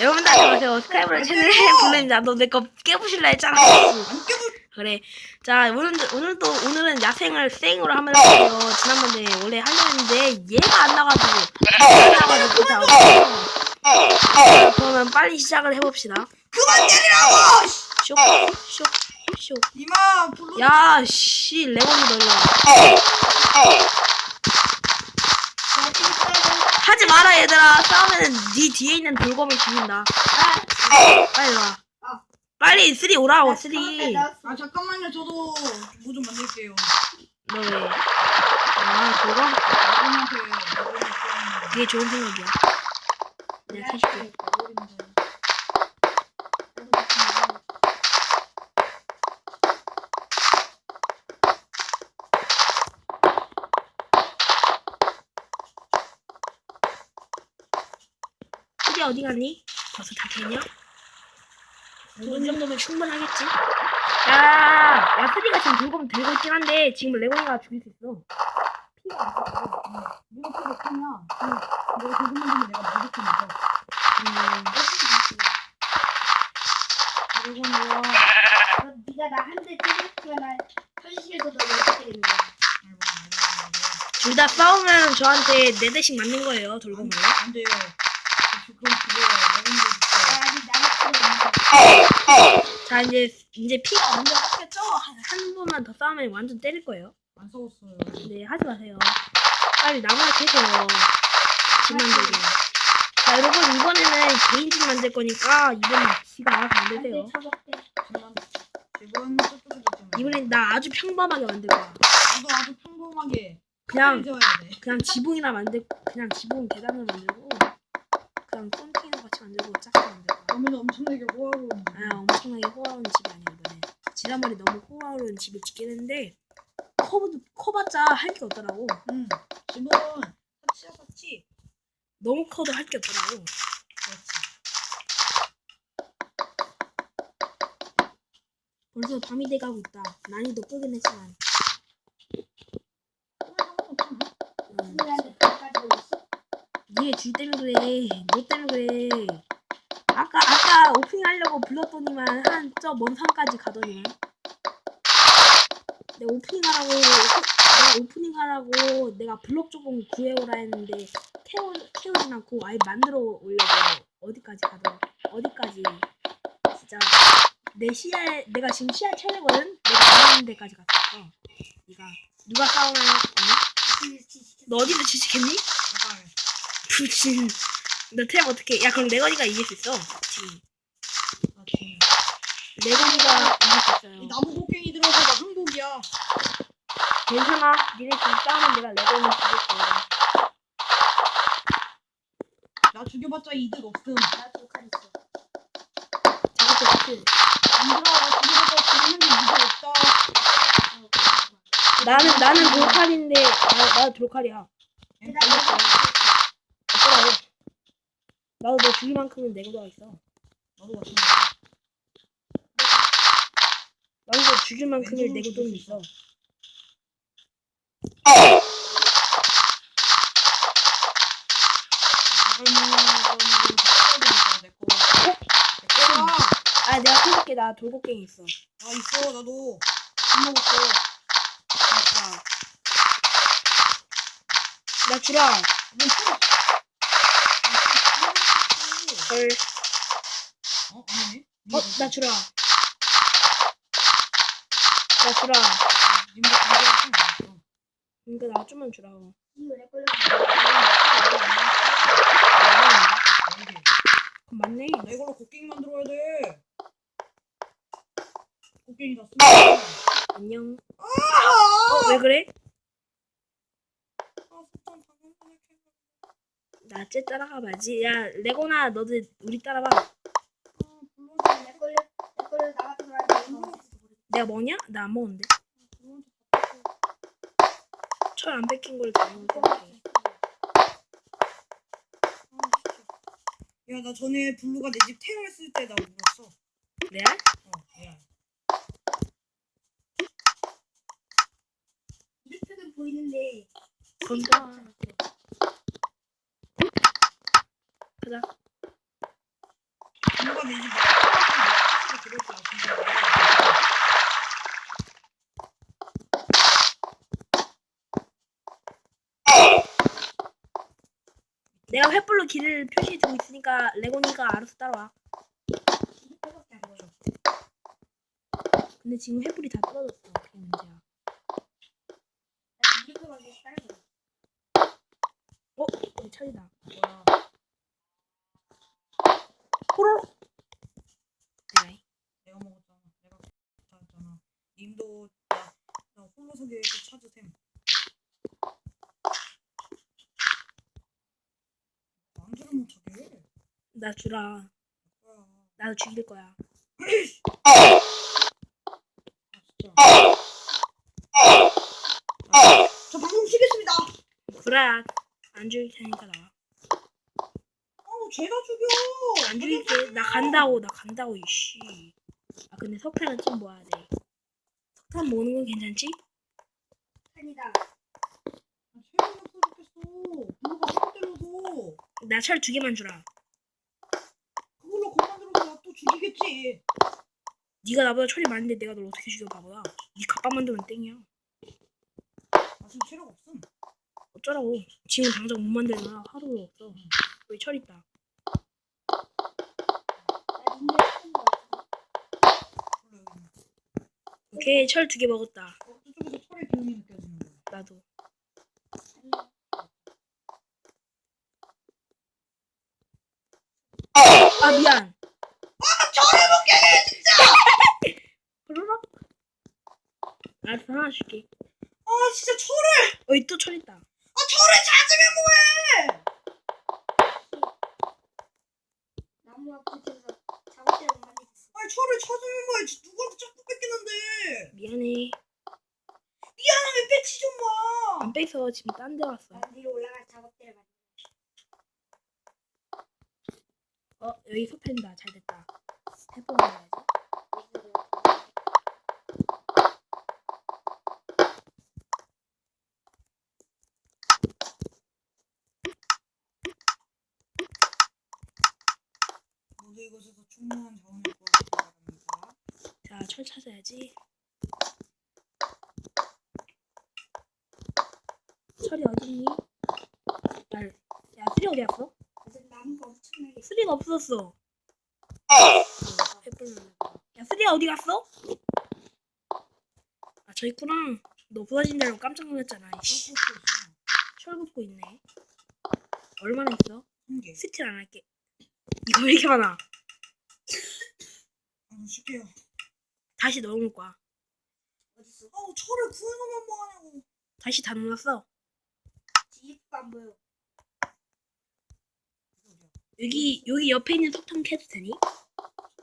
여러분들 안녕하세요. 스카이브라 채널의 블루입니다. 너 내 거 깨부실라 했잖아. 그래. 자, 오늘, 오늘도, 오늘은 야생을 생으로 한번 해볼게요. 지난번에 원래 하려 했는데, 얘가 안 나가지고, 안 나가지고, 자, 자, 그러면 빨리 시작을 해봅시다. 그만 때리라고! 쇽, 쇽, 쇽. 이마 블루 야, 씨, 레몬이 놀라. 마라, 얘들아. 싸우면은 네 뒤에 있는 돌검이 죽인다. 빨리 와. 빨리, 쓰리 오라고, 쓰리. 아 잠깐만요 저도 뭐 좀 만들게요 너 왜? 아, 돌검? 나중한테 먹으면 그게 좋은 생각이야. 내가 사줄게. 쓰리 어디 갔니? 벌써 다 됐냐? 이 정도면 충분하겠지? 야, 야, 쓰리가 지금 돌검 들고 있긴 한데, 지금 레몬이가 죽일 수 있어. 피가 안 나. 네가 그거 켰냐 내가 그거 만들면 내가 먹을 테니까 음, 그리고 뭐 네가 나 한 대 때렸으면 나 현실에서도 이렇게 때리는 거야. 둘다 싸우면 저한테 네 대씩 맞는 거예요, 돌검으로. 안 돼요 저 그럼 그거 먹으면 나 아직 나가서 자, 이제, 이제 피가 완전 깎였죠? 한, 한 번만 더 싸우면 완전 때릴 거예요. 안 싸웠어요 네, 하지 마세요. 빨리 나무나 캐세요. 집 만들기. 자, 여러분, 이번에는 개인 집 만들 거니까, 이번엔 지가 알아서 만드세요. 집만 집은 저쪽에 있잖아 이번엔 나 아주 평범하게 만들 거야. 나도 아주 평범하게 그냥, 돼 그냥 지붕이나 만들, 그냥 지붕 계단을 만들고, 그냥 콘테이너 같이 만들고, 작게 만들 거야. 그러면 엄청나게 호화로운 아, 엄청나게 호화로운 집이 아니야, 이번에. 지난번에 너무 호화로운 집을 짓긴 했는데, 커도, 커봤자 할 게 없더라고. 응 집은 사치야 사치 너무 커도 할 게 없더라고. 그렇지 벌써 밤이 돼가고 있다. 난이도 끄긴 했지만. 음, 우리한테 까지 올렸어? 니네 줄 때문에 그래. 너 때문에 그래. 아까 아까 오프닝 하려고 불렀더니만 한 저 먼 산까지 가더니만. 내가 오프닝 하라고 내가 오프닝 하라고 내가 블록 조금 구해오라 했는데 캐오 캐오진 않고 아예 만들어 오려고 어디까지 가더 어디까지 진짜 내 시야에 내가 지금 시야 채우거든 내가 안 하는 데까지 갔어. 네가 누가 아니? 너 어디서 지식했니? 잠깐 부진. 너 태양 어떻게? 야 그럼 레건이가 이길 수 있어. 지금 지금 레건이가 이길 수 이 있어요. 나무 곡괭이 들어서 나 항복이야 괜찮아. 니네 지금 싸우면 내가 레건이 죽일 거야. 나 죽여봤자 이득 없음 나도 칼 있어. 자극도 없지. 얘들아 나 죽여봤자 죽이는 게 이득 없다 나는 나는 돌칼인데 나, 나 돌칼이야. 응? 어쩌라고? 나도 너 죽일 만큼은 내고도 있어. 나도 마찬가지야 나도 너 죽일 만큼의 내고도는 있어. 아 내가 해줄게. 나 돌곡갱이 있어. 아 있어 나도 밥 먹었어 아, 나 주라. 이건 헐. 어? 아니네 어, 나 주라. 나 주라. 님도 없어 그러니까 나 좀만 주라. 이거 내 그럼 맞네. 나 이걸로 곡괭이 만들어야 돼 곡괭이 다 쓰면 안녕. 아! 어, 왜 그래? 아, 속상 방금 생각해. 나쟤 따라가 봐야지. 야, 레고나 너들 우리 따라봐. 내 내가 뭐냐? 나 안 먹었는데. 물론 철안 뺏긴 걸. 아, 진짜. 야, 나 전에 블루가 내집 테러했을 때나 울었어. 레알? 어, 야. 이렇게 보이는데 건다. 가자. 내가 횃불로 길을 표시해 두고 있으니까 레고니가 알아서 따라와. 근데 지금 횃불이 다 떨어졌어. 그게 문제야. 어? 여기 철이다. 뭐야? 호로록. 내가 내가 먹었잖아. 내가 찾았잖아. 님도 나, 나 홀로서기에서 찾으셈. 만들어 못하게 해. 나 주라. 나도 죽일 거야. 아 진짜. 저 방송 쉬겠습니다. 구라야. 안 죽일 테니까 나와. 아우 쟤가 죽여. 안 죽일게. 나 간다고. 나 간다고. 이씨. 아 근데 석탄은 좀 모아야 돼. 석탄 모으는 건 괜찮지? 아니다. 쟤가 없어 죽겠어. 누가 하고 때려서 나 철 두 개만 주라. 그걸로 겁 만들어서 나 또 죽이겠지. 네가 나보다 철이 많은데 내가 널 어떻게 죽여 바보야. 네 갑밥 만들면 땡이야. 나 지금 체력 없음. 어쩌라고. 지금 당장 못 만들잖아. 하루도 없어. 여기 철 있다. 오케이 철 두 개 먹었다. 어, 저쪽에서 철의 기운이 느껴지는 거야. 나도. 아 미안. 저를 못게 호로록. 알았어 하나 줄게. 아 진짜 어이 또철 있다. 아 철을 찾으면 뭐해? 나무 앞에서 작업대를 못 만들겠어. 아니 철을 찾으면 뭐해? 지- 누구한테 자꾸 뺏기는데? 미안해. 미안하면 배치 좀 마. 안 뺏어 지금 딴 데 왔어. 난 위로 올라갈 작업대를 만들. 어 여기 석탄이다. 잘 됐다. 해보 먹어야지. 모두 이곳에서 충분한 자원을 구하기 바랍니다. 자철 찾아야지. 철이 어딨니? 날. 야 쓰리 어디 갔어? 그래서 나무가 엄청나게 쓰리가 없었어. 야 쓰리야 어디 갔어? 아 저 있구나. 너 부서진 대로 깜짝 놀랐잖아. 이씨. 철 굽고 있네. 얼마나 있어? 한 개. 스틸 안 할게. 이거 왜 이렇게 많아? 아 쉽게요. 다시 넣어놓을 거야. 어딨어? 아우 철을 구해놓으면 뭐하냐고. 다시 다 넣어놨어. 지지도 안 보여. 여기 여기 옆에 있는 석탄 캐도 되니?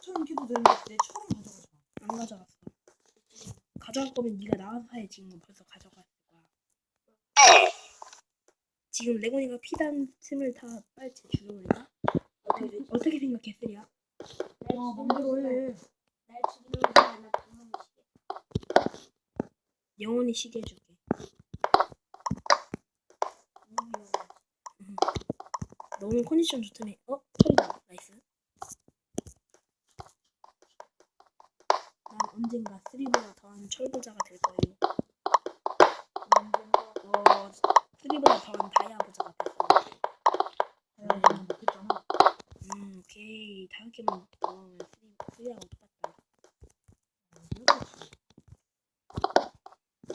철은 캐도 되는데 내 철은 가져가지 마. 안 가져갔어. 가져갈 거면 네가 나와서 사야지. 지금 벌써 가져갔을 거야. 지금 레고니가 피단 틈을 다 빨리 죽여버릴까? 어떻게, 어떻게 쓰리야? 아 해. 날 죽이는 거야. 나 방금 시계. 영원히 쉬게 해줄게. 너무 컨디션 좋다며. 어? 털이다. 나이스. 난 언젠가 쓰리보다 더한 철부자가 될 거예요. 어, 쓰리보다 더한 다이아 부자가 될 거예요. 못했잖아. 음, 오케이. 개만 넣으면 쓰리, 쓰리하고 똑같다.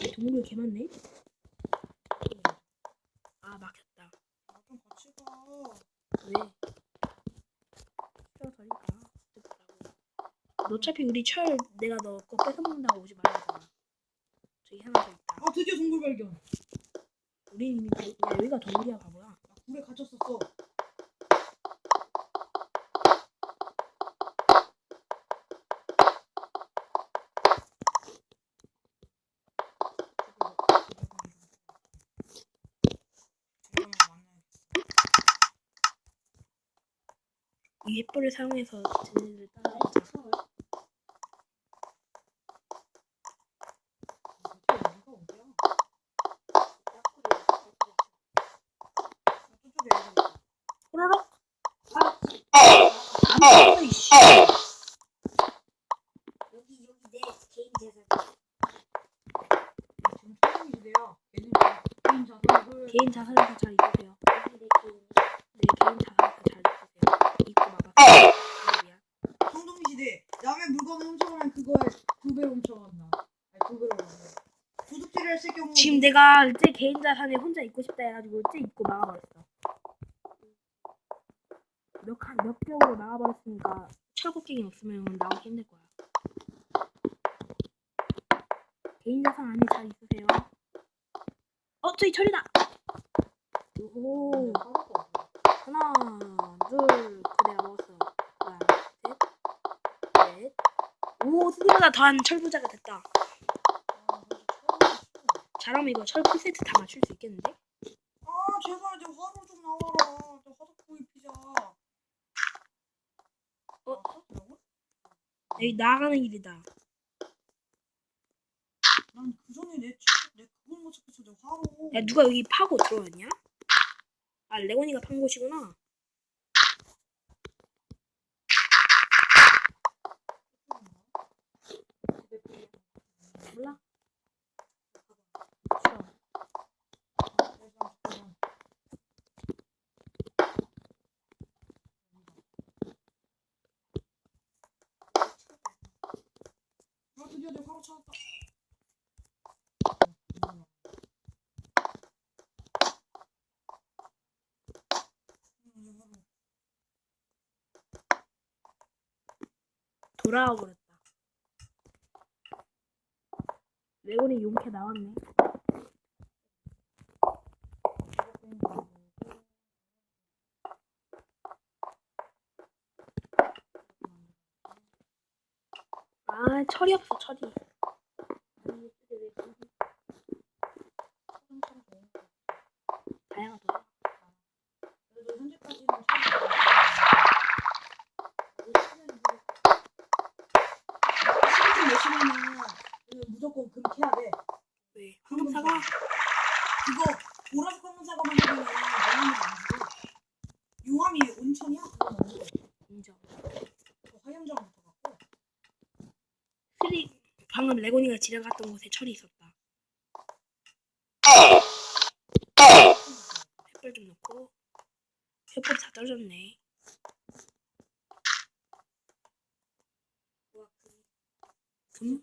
이 동물 개 많네? 아, 막혔다. 아좀 같이 가. 왜? 더니까. 너 어차피 우리 철 내가 너 거 뺏어먹는다고 오지 말라잖아. 저기 하나 더 있다. 아 드디어 동굴 발견. 우리 이미 도- 야 여기가 동물이야 바보야. 나 굴에 갇혔었어. 횃불을 사용해서 쟤네를 따라잡자. 호로록. 안 먹었어 이씨. 개인 자산을 다잘 입으세요. 네, 개인 자산을 다잘 입으세요. 입고 막았어요. 미안. 성동 시대 남의 물건을 훔쳐가면 그거에 두 배로 훔쳐간다. 아니 두 배로 간다. 도둑질을 했을 경우 지금 내가 쟤 개인 자산에 혼자 입고 싶다 해가지고 쟤 입고 막아버렸어. 몇, 칸, 몇 겹으로 막아버렸으니까 철곡갱이 없으면 나오기 힘들 거야. 개인 자산 안에 잘 있으세요. 어, 저기 철이다! 오. 하나, 둘, 그 내가 먹었어. 하나, 셋, 넷. 오, 스티브가 더한 철부자가 됐다. 아, 그래서 처음에 싫어. 잘하면 이거 철 풀 세트 다 맞출 수 있겠는데? 아 제발 내 화로 좀 나와라. 나 화덕 구이 피자. 어? 아, 화덕이라고? 여기 나가는 길이다. 난 그 전에 내, 치- 내 그걸 못 찾겠어. 내 화로. 야 누가 여기 파고 들어왔냐? 아 레곤이가 판 곳이구나. 몰라? 싫어. 아 화로. 돌아와 버렸다. 레곤이 용케 나왔네. 아 철이 없어 철이. 다양하다. 그래도 현재까지는 참 시간 내시면은 이거 무조건 금 캐야 돼. 왜? 황금 사과? 그거 보라색 황금 사과 만들면 영양이 안 주고 용암이 온천이야? 그거 먹는 거. 인정. 그 화염장 붙어갖고 쓰리 방금 레곤이가 지나갔던 곳에 철이 있었다. 횃불 좀 넣고 횃불 다 떨어졌네. 금?